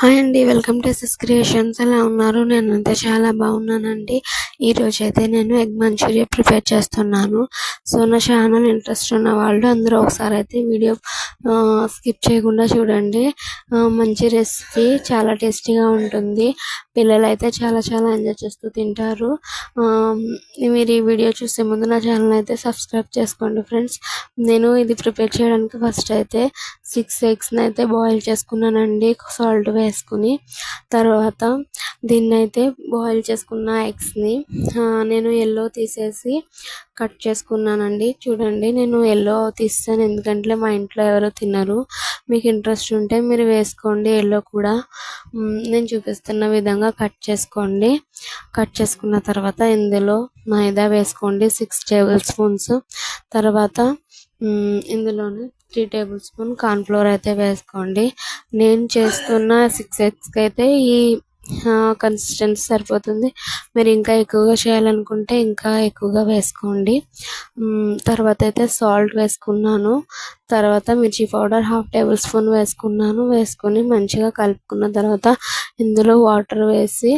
Hi అండి welcome to cis creations. ఎలా ఉన్నారు? నేనంతా చాలా బాగున్నానండి. ఈ అయితే నేను ఎగ్ మంచూరియా ప్రిపేర్ చేస్తున్నాను. సో నా ఛానల్ ఇంట్రెస్ట్ ఉన్న వాళ్ళు అందరూ ఒకసారి అయితే వీడియో స్కిప్ చేయకుండా చూడండి. మంచి రెసిపీ చాలా టేస్టీగా ఉంటుంది. పిల్లలు అయితే చాలా చాలా ఎంజాయ్ చేస్తూ తింటారు. మీరు ఈ వీడియో చూసే ముందు నా ఛానల్ అయితే సబ్స్క్రైబ్ చేసుకోండి ఫ్రెండ్స్. నేను ఇది ప్రిపేర్ చేయడానికి ఫస్ట్ అయితే సిక్స్ ఎగ్స్ని అయితే బాయిల్ చేసుకున్నానండి సాల్ట్ వేసుకుని. తర్వాత దీన్ని అయితే బాయిల్ చేసుకున్న ఎగ్స్ని నేను ఎల్లో తీసేసి కట్ చేసుకున్నానండి. చూడండి నేను ఎల్లో తీస్తాను. ఎందుకంటే మా ఇంట్లో ఎవరు తినరు. మీకు ఇంట్రెస్ట్ ఉంటే మీరు వేసుకోండి ఎల్లో కూడా. నేను చూపిస్తున్న విధంగా కట్ చేసుకోండి. కట్ చేసుకున్న తర్వాత ఇందులో మైదా వేసుకోండి. సిక్స్ టేబుల్ స్పూన్స్ తర్వాత ఇందులోనే త్రీ టేబుల్ స్పూన్ కార్న్ఫ్లోర్ అయితే వేసుకోండి. నేను చేస్తున్న సిక్స్ ఎగ్స్కి అయితే ఈ కన్సిస్టెన్సీ సరిపోతుంది. మీరు ఇంకా ఎక్కువగా చేయాలనుకుంటే ఇంకా ఎక్కువగా వేసుకోండి. తర్వాత అయితే సాల్ట్ వేసుకున్నాను. తర్వాత మిర్చి పౌడర్ హాఫ్ టేబుల్ స్పూన్ వేసుకున్నాను. వేసుకొని మంచిగా కలుపుకున్న తర్వాత ఇందులో వాటర్ వేసి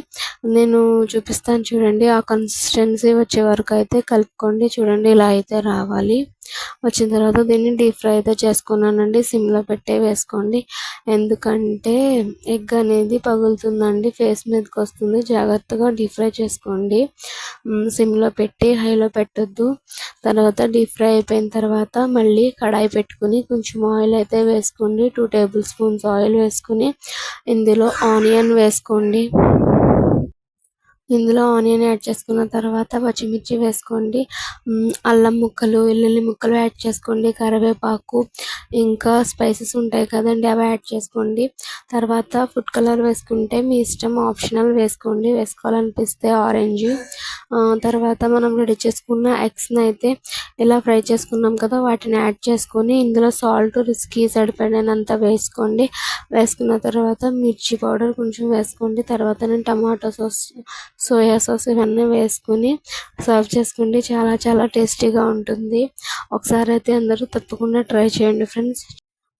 నేను చూపిస్తాను చూడండి. ఆ కన్సిస్టెన్సీ వచ్చే వరకు అయితే కలుపుకోండి. చూడండి ఇలా అయితే రావాలి. వచ్చిన తర్వాత దీన్ని డీప్ ఫ్రై అయితే చేసుకున్నానండి. సిమ్లో పెట్టే వేసుకోండి. ఎందుకంటే ఎగ్ అనేది పగులుతుందండి. ఫేస్ మీదకి వస్తుంది. జాగ్రత్తగా డీప్ ఫ్రై చేసుకోండి. సిమ్లో పెట్టి హైలో పెట్టొద్దు. తర్వాత డీప్ ఫ్రై అయిపోయిన తర్వాత మళ్ళీ కడాయి పెట్టుకుని కొంచెం ఆయిల్ అయితే వేసుకోండి. టూ టేబుల్ స్పూన్స్ ఆయిల్ వేసుకుని ఇందులో ఆనియన్ వేసుకోండి. ఇందులో ఆనియన్ యాడ్ చేసుకున్న తర్వాత పచ్చిమిర్చి వేసుకోండి. అల్లం ముక్కలు వెల్లుల్లి ముక్కలు యాడ్ చేసుకోండి కరివేపాకు ఇంకా స్పైసెస్ ఉంటాయి కదండి అవి యాడ్ చేసుకోండి. తర్వాత ఫుడ్ కలర్ వేసుకుంటే మీ ఇష్టం ఆప్షనల్ వేసుకోండి. వేసుకోవాలనిపిస్తే ఆరెంజ్ తర్వాత మనం రెడీ చేసుకున్న ఎగ్స్ని అయితే ఇలా ఫ్రై చేసుకున్నాం కదా వాటిని యాడ్ చేసుకొని ఇందులో సాల్ట్ రిస్కీ సరిపడినంత వేసుకోండి. వేసుకున్న తర్వాత మిర్చి పౌడర్ కొంచెం వేసుకోండి. తర్వాత నేను టమాటో సాస్ సోయా సాస్ ఇవన్నీ వేసుకుని సర్వ్ చేసుకోండి. చాలా చాలా టేస్టీగా ఉంటుంది. ఒకసారి అయితే అందరూ తప్పకుండా ట్రై చేయండి ఫ్రెండ్స్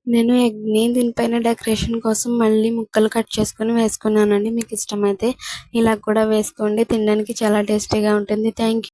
నేను ఎగ్ని దీనిపైన డెకరేషన్ కోసం మళ్ళీ ముక్కలు కట్ చేసుకొని వేసుకున్నానండి. మీకు ఇష్టమైతే ఇలా కూడా వేసుకోండి. తినడానికి చాలా టేస్టీగా ఉంటుంది. థ్యాంక్